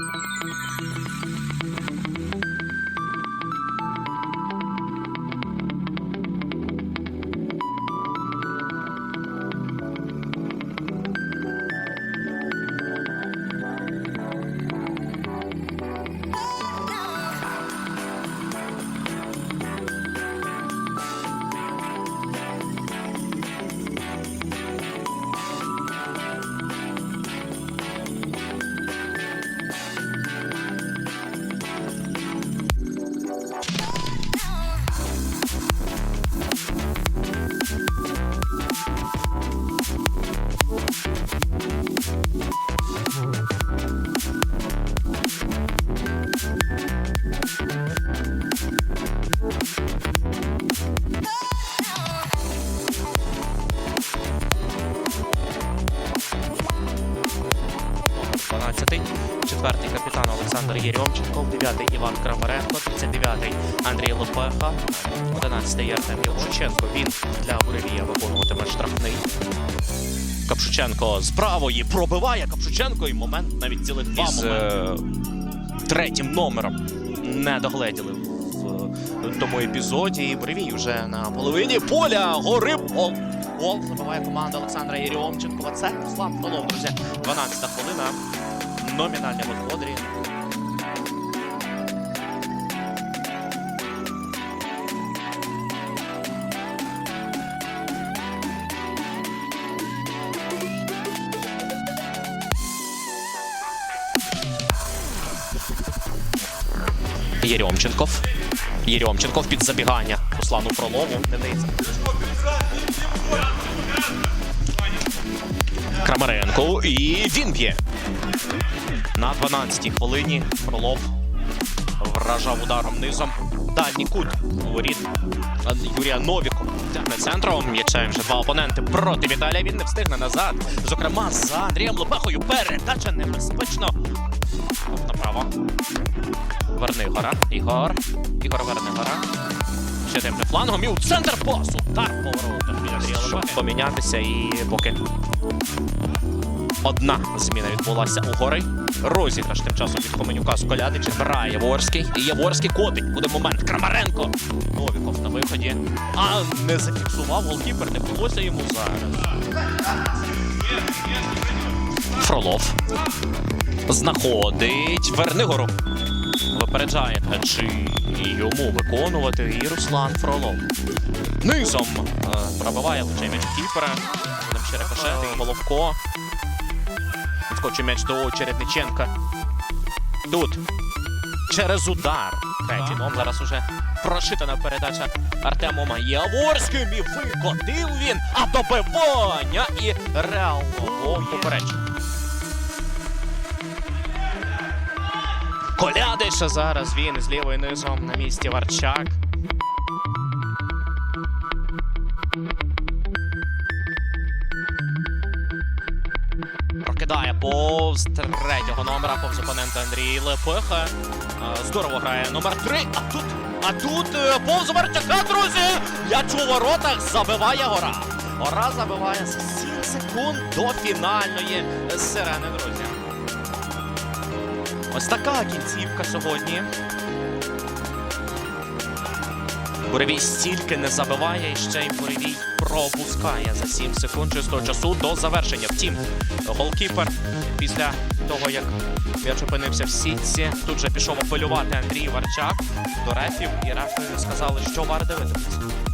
Música 11-й, 4-й капітан Олександр Єрьомченко, 9-й Іван Крамаренко, 39-й Андрій Лопеха, 11-й Артем Євченко. Він для Буревія виконуватиме штрафний. Капшученко з правої пробиває Капшученко і момент навіть цілих два Із, моменти. третім номером не догледіли в тому епізоді. І Буревій вже на половині поля горив гол. Гол забиває команда Олександра Єрьомченкова. Це Руслан Фролов, друзі. 12-та хвилина. Номінальні господарі. Єрьомченков. Єрьомченков під забігання Руслану Фролову. Не дається. Крамаренко. І він б'є. На 12-й хвилині Фролов вражав ударом низом. Дальній кут воріт Юрія Новіку. Тягне центром. М'ячем вже два опоненти проти Віталія. Він не встигне назад. Зокрема, за Андрієм Лопехою. Передача небезпечно. Направо. Вернигора. Ігор. Ігор Вернигора. Ще тим флангом і у центр пасу. Так Андрія Щоб помінятися і поки одна зміна відбулася у гори. Розіграш тим часом від Хоменюка з Колядича. Грає Яворський. І Яворський котить. Буде момент. Крамаренко. Новіков на виході. А не зафіксував голкіпер. Не вдалося йому зараз. Фролов. Знаходить Вернигору. Випереджає чи йому виконувати і Руслан Фролов. Низом е, пробиває влучає м'яч кіпера. Там ще рикошет, і Головко. Відскочує м'яч до Чередниченка. Тут. Через удар. Третій ном. Зараз уже прошитана передача Артемом Яворським. І викотив він. А добивання і реально попередження. Колядиш зараз він з лівою низом на місці Варчак. Прокидає повз третього номера, повз опонента Андрій Лепиха. Е, Здорово грає номер три. А тут, а тут е, повз Варчака, друзі! М'яч у воротах забиває гора. Гора забиває за 7 секунд до фінальної сирени, друзі. Ось така кінцівка сьогодні. Буревій стільки не забиває, і ще й Буревій пропускає за 7 секунд чистого часу до завершення. Втім, голкіпер після того, як м'яч опинився в сітці, тут же пішов апелювати Андрій Варчак до рефів, і рефи сказали, що вар дивитися.